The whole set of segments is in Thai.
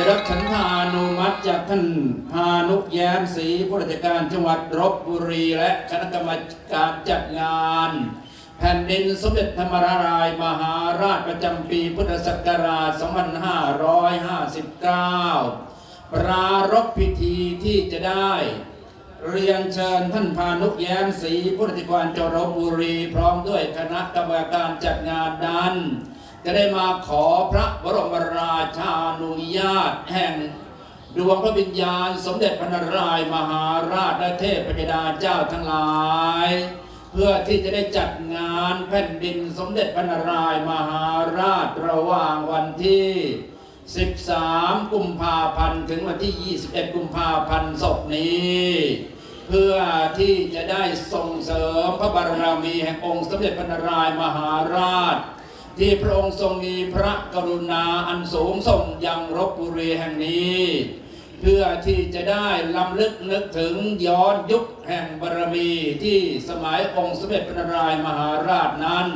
ได้รับฉันทานุมัติจากท่านพานุแย้มศรีผู้ราชการจังหวัดรบบุรี และคณะกรรมการจัดงาน แผ่นดินสมเด็จธรรมรายมหาราชประจำปีพุทธศักราช 2559 ปรารภพิธีที่จะได้ เรียนเชิญท่านพานุแย้มศรีผู้ราชการจังหวัดรบบุรี พร้อมด้วยคณะกรรมการจัดงานนั้น จะได้มาขอพระบรมราชานุญาตแห่งดวงพระวิญญาณ สมเด็จพระนารายมหาราชและเทพธิดาเจ้าทั้งหลาย เพื่อที่จะได้จัดงานแผ่นดินสมเด็จพระนารายมหาราชระหว่างวันที่ 13 กุมภาพันธ์ถึงวันที่ 21 กุมภาพันธ์ศพนี้ เพื่อที่จะได้ส่งเสริมพระบารมีแห่งองค์สมเด็จพระนารายมหาราช ที่พระองค์ทรงมีพระกรุณาอันสูงส่งยังรบบุรีแห่งนี้ เพื่อที่จะได้ลำลึกนึกถึงย้อนยุคแห่งบารมีที่สมัยองค์สมเด็จพระนารายมหาราชนั้น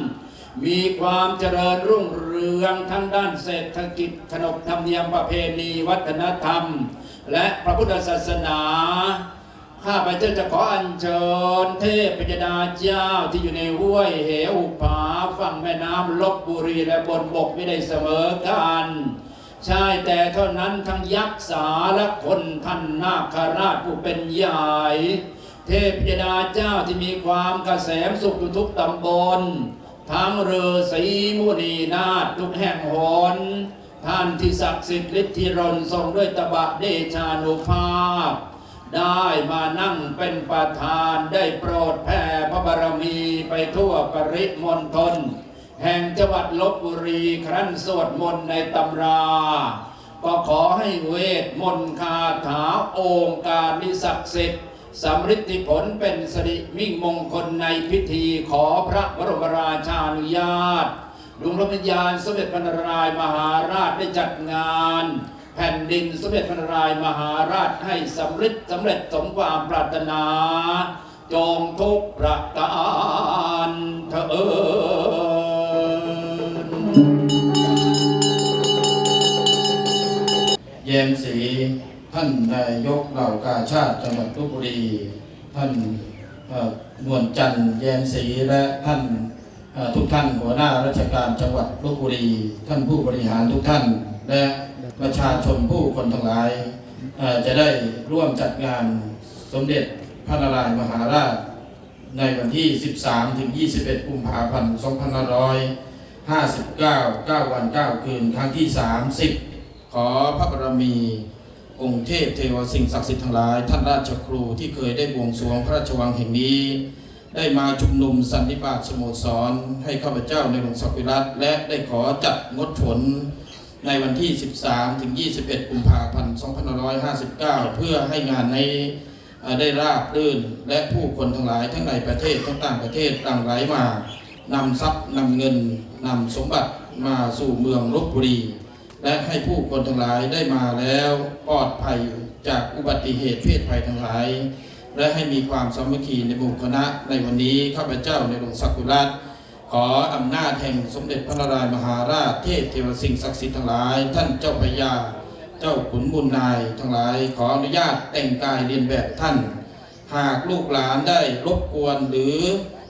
มีความเจริญรุ่งเรืองทั้งด้านเศรษฐกิจขนบธรรมเนียมประเพณีวัฒนธรรม และพระพุทธศาสนา ข้าพเจ้าจะขออัญเชิญเทพพยดาเจ้าที่อยู่ในห้วยเหวผาฝั่งแม่น้ำลบบุรีและบนบกไม่ได้เสมอกันใช่แต่เท่านั้นทั้งยักษ์สาและคนท่านนาคราชผู้เป็นใหญ่เทพยดาเจ้าที่มีความกระแสมสุขอยู่ทุกตำบลทั้งเรือสีมุนีนาถทุกแห่งหนท่านที่ศักดิ์สิทธิ์ฤทธิรนทรงด้วยตบะเดชานุภาพ ได้มานั่งเป็นประธานได้โปรดแผ่พระบารมีไปทั่วปริมณฑลแห่งจังหวัดลบบุรีครั้นสวดมนต์ในตำรา ก็ขอให้เวทมนต์คาถาองค์การนิศักดิ์สิทธิ์สำฤทธิผลเป็นสิริมิ่งมงคลในพิธีขอพระบรมราชานุญาตดวงพระวิญญาณสมเด็จพระนารายณ์มหาราชได้จัดงาน แผ่นดินสมเด็จพระนารายมหาราชให้สำเร็จสำเร็จสมความปรารถนา จงทุกประการเถิดแยมศรีท่านนายกเหล่ากาชาติจังหวัดลบบุรี ท่านนวลจันทร์แยมศรีและท่านทุกท่านหัวหน้าราชการจังหวัดลบบุรี ท่านผู้บริหารทุกท่านและ ประชาชนผู้คนทั้งหลาย จะได้ร่วมจัดงานสมเด็จพระนารายณ์มหาราช ในวันที่ 13 ถึง 21 กุมภาพันธ์ 2559 9 วัน 9 คืน ครั้งที่ 30 ขอพระบารมีองค์เทพเทวสิ่งศักดิ์สิทธิ์ทั้งหลาย ท่านราชครูที่เคยได้บวงสรวงพระราชวังแห่งนี้ ได้มาชุมนุมสันนิบาตสโมสร ให้ข้าพเจ้าในหลวงศักดิ์วิรัตและได้ขอจัดงดฝน ในวันที่ 13 ถึง 21 กุมภาพันธ์ 2559 เพื่อให้งานในได้ราบรื่น และผู้คนทั้งหลายทั้งในประเทศทั้งต่างประเทศต่างไหลมานำทรัพย์นำเงินนำสมบัติมาสู่เมืองลบบุรี และให้ผู้คนทั้งหลายได้มาแล้วปลอดภัยจากอุบัติเหตุเพศภัยทั้งหลาย และให้มีความสามัคคีในหมู่คณะในวันนี้ข้าพเจ้าในหลวงศักดิ์รัตน์ ขออำนาจแห่งสมเด็จพระนารายมหาราชเทพเทวสิ่งศักดิ์สิทธิ์ทั้งหลาย ท่านเจ้าพระยาเจ้าขุนบุญนายทั้งหลาย ขออนุญาตแต่งกายเรียนแบบท่าน หากลูกหลานได้รบกวนหรือ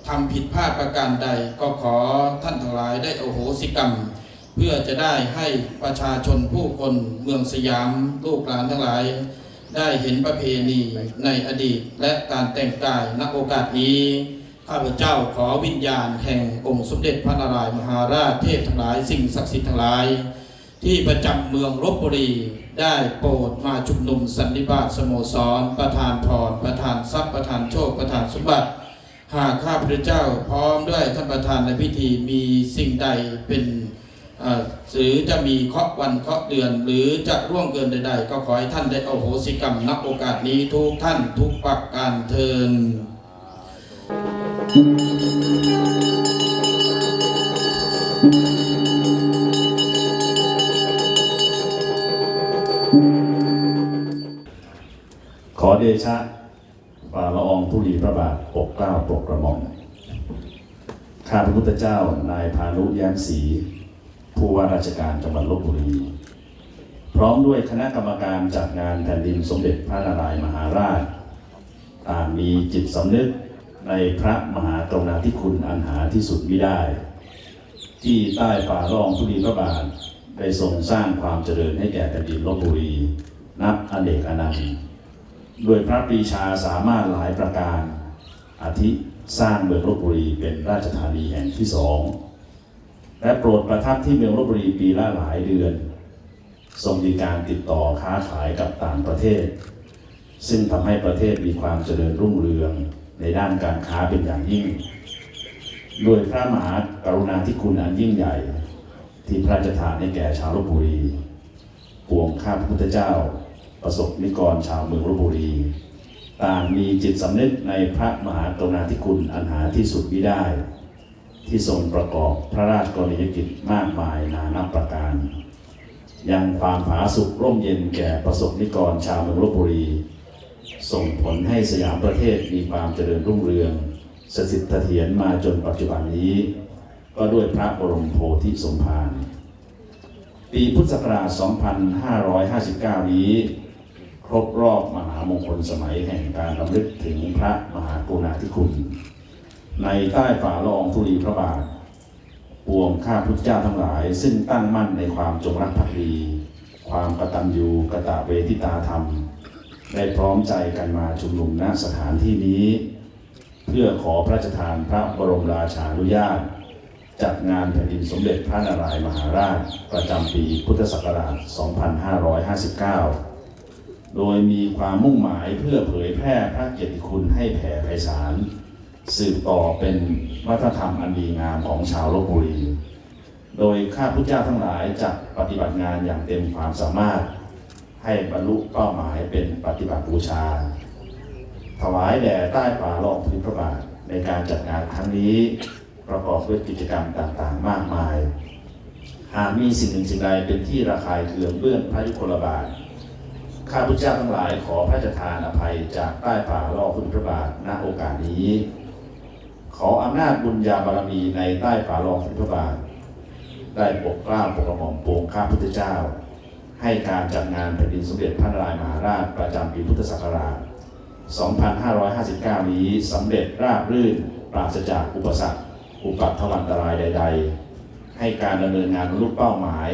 ทำผิดพลาดประการใด ก็ขอท่านทั้งหลายได้อโหสิกรรม เพื่อจะได้ให้ประชาชนผู้คนเมืองสยามลูกหลานทั้งหลาย ได้เห็นประเพณีในอดีตและการแต่งกายณโอกาสนี้ ข้าพเจ้าขอวิญญาณแห่งองค์สมเด็จพระนารายมหาราชเทพทั้งหลายสิ่งศักดิ์สิทธิ์ทั้งหลาย ที่ประจำเมืองลบบุรีได้โปรดมาชุมนุมสันนิบาตสโมสร ประธานพรประธานทรัพย์ประธานโชคประธานสมบัติ หากข้าพเจ้าพร้อมด้วยท่านประธานในพิธีมีสิ่งใดเป็นหรือจะมีเคาะวันเคาะเดือน หรือจะร่วงเกินใด ๆ ก็ขอให้ท่านได้โอโหสิกรรมนับโอกาสนี้ทุกท่านทุกประการเทิน ขอเดชะฝ่าละอองธุลีพระบาทปกเกล้าปกกระหม่อมข้าพระพุทธเจ้า นายพานุแย้มศรีผู้ว่าราชการจังหวัดลบบุรี พร้อมด้วยคณะกรรมการจัดงานแผ่นดินสมเด็จพระนารายมหาราช ตางมีจิตสำนึก ในพระมหากรุณาธิคุณอันหาที่สุดมิได้ ที่ใต้ฝ่าละอองธุลีพระบาทได้ทรงสร้างความเจริญให้แก่แผ่นดินลบบุรี นับอเนกอนันต์ด้วยพระปรีชาสามารถหลายประการ อาทิสร้างเมืองลบบุรีเป็นราชธานีแห่งที่สองและโปรดประทับที่เมืองลบบุรีปีละหลายเดือน ทรงมีการติดต่อค้าขายกับต่างประเทศ ซึ่งทำให้ประเทศมีความเจริญรุ่งเรือง ในด้านการค้าเป็นอย่างยิ่ง ด้วยพระมหากรุณาธิคุณอันยิ่งใหญ่ ที่พระราชทานให้แก่ชาวลบบุรี ปวงข้าพระพุทธเจ้า ประสบนิกรชาวเมืองลบบุรี ต่างมีจิตสำนึกในพระมหากรุณาธิคุณอันหาที่สุดมิได้ ที่ทรงประกอบพระราชกรณียกิจมากมายนานับประการ ยังความผาสุกร่มเย็นแก่ประสบนิกรชาวเมืองลบบุรี ส่งผลให้สยามประเทศมีความเจริญรุ่งเรือง สถิตเสถียรมาจนปัจจุบันนี้ ก็ด้วยพระบรมโพธิสมภารปีพุทธศักราช 2559 นี้ ครบรอบมหามงคลสมัยแห่งการรำลึกถึงพระมหากรุณาธิคุณ ในใต้ฝ่าละอองธุลีพระบาทปวงข้าพุทธเจ้าทั้งหลาย ซึ่งตั้งมั่นในความจงรักภักดี ความกตัญญูกตะเวทิตาธรรม ได้พร้อมใจกันมาชุมนุมณสถานที่นี้ เพื่อขอพระราชทานพระบรมราชานุญาต จัดงานแผ่นดินสมเด็จพระนารายมหาราช ประจำปีพุทธศักราช 2559 โดยมีความมุ่งหมายเพื่อเผยแพร่พระเกียรติคุณให้แผ่ไพศาลสืบต่อเป็นวัฒนธรรมอันดีงามของชาวลบบุรี โดยข้าพุทธเจ้าทั้งหลายจะปฏิบัติงานอย่างเต็มความสามารถ ให้บรรลุเป้าหมายเป็นปฏิบัติบูชา ถวายแด่ใต้ฝ่าลองธุลีพระบาทในการจัดงานครั้งนี้ประกอบด้วยกิจกรรมต่างๆ มากมาย หากมีสิ่งหนึ่งสิ่งใดเป็นที่ระคายเคืองเบื้องพระยุคลบาทข้าพุทธเจ้าทั้งหลายขอพระราชทานอภัยจากใต้ฝ่าลองธุลีพระบาทณโอกาสนี้ ขออำนาจบุญญาบารมีในใต้ฝ่าลองธุลีพระบาท ได้ปกกล้าปกกระหม่อมโปรงข้าพุทธเจ้า ให้การจัดงานแผ่นดินสมเด็จพระนารายณ์มหาราชประจำปีพุทธศักราช 2559 นี้สำเร็จราบรื่นปราศจากอุปสรรค อุปัตถวันตรายใด ๆ ให้การดำเนินงานบรรลุเป้าหมาย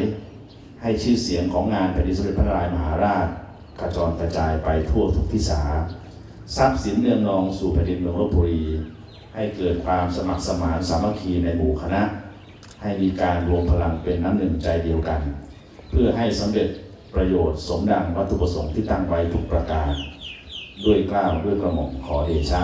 ให้ชื่อเสียงของงานแผ่นดินสมเด็จพระนารายณ์มหาราชกระจรกระจายไปทั่วทุกทิศาทรัพย์สินเนืองนองสู่แผ่นดินเมืองลบบุรี ให้เกิดความสมัครสมานสามัคคีในหมู่คณะ ให้มีการรวมพลังเป็นน้ำหนึ่งใจเดียวกัน เพื่อให้สำเร็จประโยชน์สมดังวัตถุประสงค์ที่ตั้งไว้ทุกประการ ด้วยกล้าวด้วยกระหม่อมขอเดชะ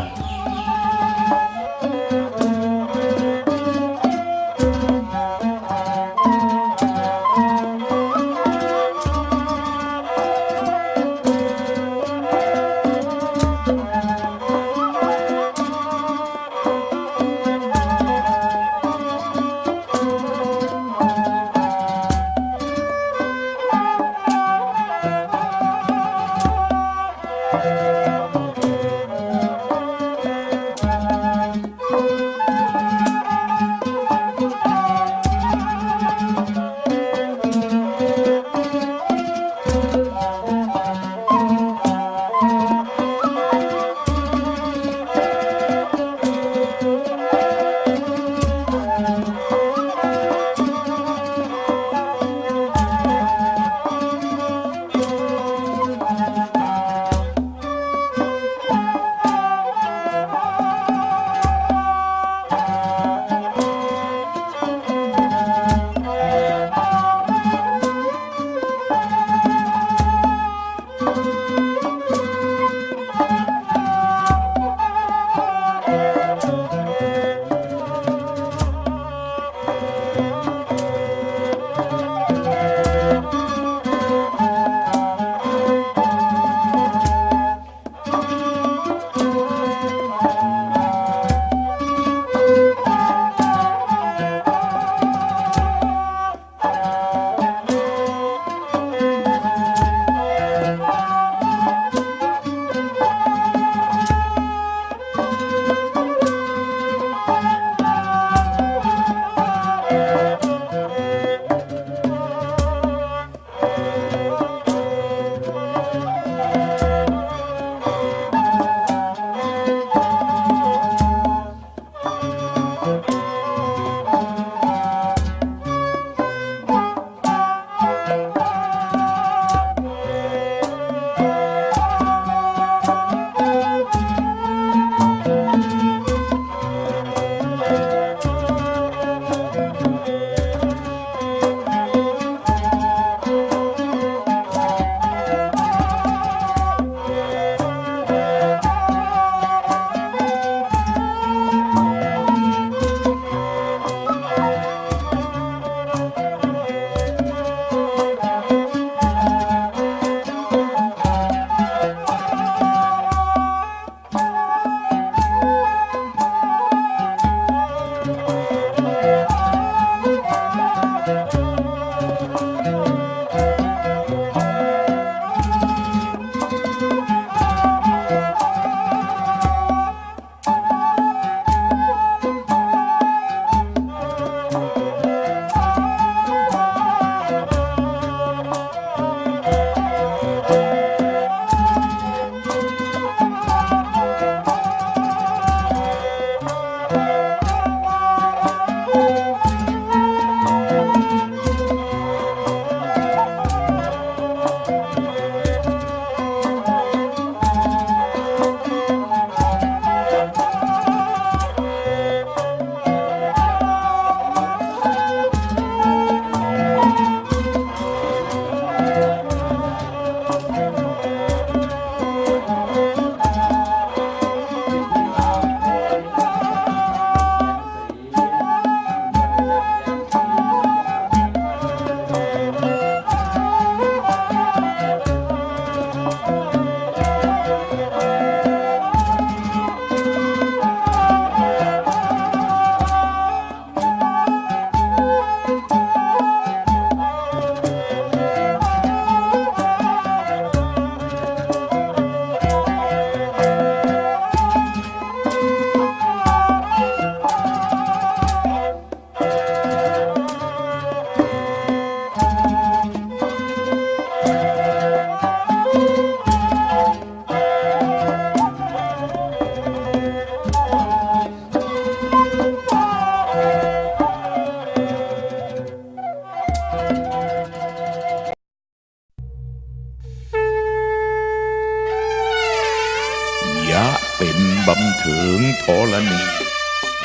เป็นบำเถิงธรณี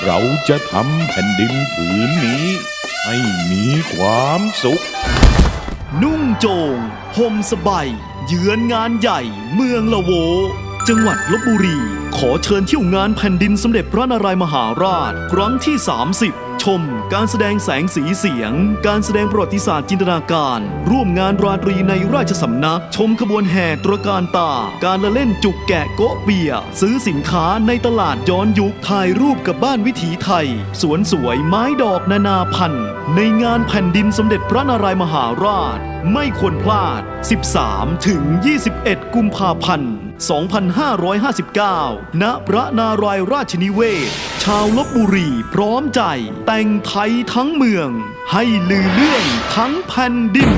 เราจะทำแผ่นดินผืนนี้ ให้มีความสุข นุ่งโจงห่มสบายเยือนงานใหญ่เมืองละโว จังหวัดลบบุรี ขอเชิญเที่ยวงานแผ่นดินสมเด็จพระนารายมหาราช ครั้งที่ 30 ชม การแสดงแสงสีเสียง การแสดงประวัติศาสตร์จินตนาการ ร่วมงานราตรีในราชสำนัก ชมขบวนแห่ตระการตา การละเล่นจุกแกะโกะเบีย ซื้อสินค้าในตลาดย้อนยุคถ่ายรูปกับบ้านวิถีไทย สวนสวยไม้ดอกนานาพันธุ์ ในงานแผ่นดินสมเด็จพระนารายมหาราช ไม่ควรพลาด 13 ถึง 21 กุมภาพันธ์ 2559 ณ พระนารายราชนิเวศ ชาวลบบุรีพร้อมใจ แต่งไทยทั้งเมือง ให้ลือเลื่องทั้งแผ่นดิน